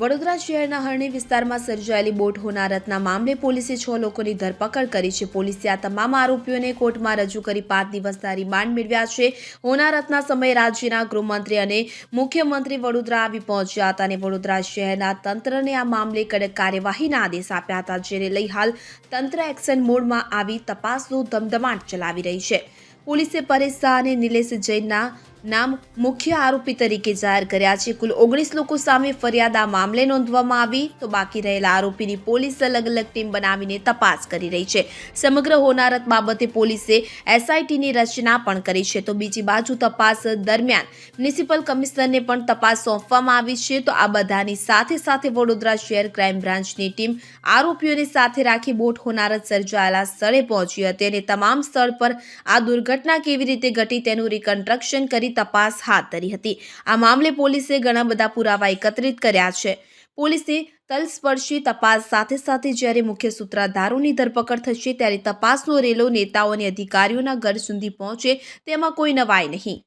વડોદરા શહેરના હરણી વિસ્તારમાં સર્જાયેલી બોટ હોનારતના મામલે પોલીસે છ લોકોની ધરપકડ કરી છે. પોલીસે આ તમામ આરોપીઓને કોર્ટમાં રજૂ કરી પાંચ દિવસના રિમાન્ડ મેળવ્યા છે. હોનારતના સમયે રાજ્યના ગૃહમંત્રી અને મુખ્યમંત્રી વડોદરા આવી પહોંચ્યા હતા અને વડોદરા શહેરના તંત્રને આ મામલે કડક કાર્યવાહીના આદેશ આપ્યા હતા, જેને લઈ હાલ તંત્ર એક્શન મોડમાં આવી તપાસનું ધમધમાટ ચલાવી રહી છે. પોલીસે પરેશ શાહ અને નિલેશ જૈનના નામ મુખ્ય આરોપી તરીકે જાહેર કર્યા છે. કુલ ઓગણીસ લોકો સામે ફરિયાદ આ મામલે નોંધવામાં આવી. તો બાકી રહેલા આરોપીની પોલીસ અલગ અલગ ટીમ બનાવીને તપાસ કરી રહી છે. સમગ્ર હોનારત બાબતે પોલીસે એસઆઈટીની રચના પણ કરી છે. તો બીજી બાજુ તપાસ દરમિયાન મ્યુનિસિપલ કમિશનરને પણ તપાસ સોંપવામાં આવી છે. તો આ બધાની સાથે સાથે વડોદરા શહેર ક્રાઇમ બ્રાન્ચની ટીમ આરોપીઓને સાથે રાખી બોટ હોનારત સર્જાયેલા સ્થળે પહોંચી હતી અને તમામ સ્થળ પર આ દુર્ઘટના કેવી રીતે ઘટી તેનું રિકન્સ્ટ્રક્શન કરી તપાસ હાથ ધરી હતી. આ મામલે પોલીસે ઘણા બધા પુરાવા એકત્રિત કર્યા છે. પોલીસે તલસ્પર્શી તપાસ સાથે સાથે જ્યારે મુખ્ય સૂત્રધારોની ધરપકડ થશે ત્યારે તપાસનો રેલો નેતાઓ અને અધિકારીઓના ઘર સુધી પહોંચે તેમાં કોઈ નવાઈ નહીં.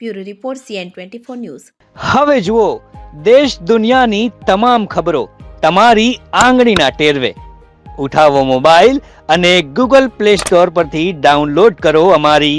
Bureau report C N twenty four news. હવે જુઓ, દેશ દુનિયાની તમામ ખબરો તમારી આંગળીના ટેરવે. ઉઠાવો મોબાઈલ અને ગૂગલ પ્લે સ્ટોર પરથી ડાઉનલોડ કરો અમારી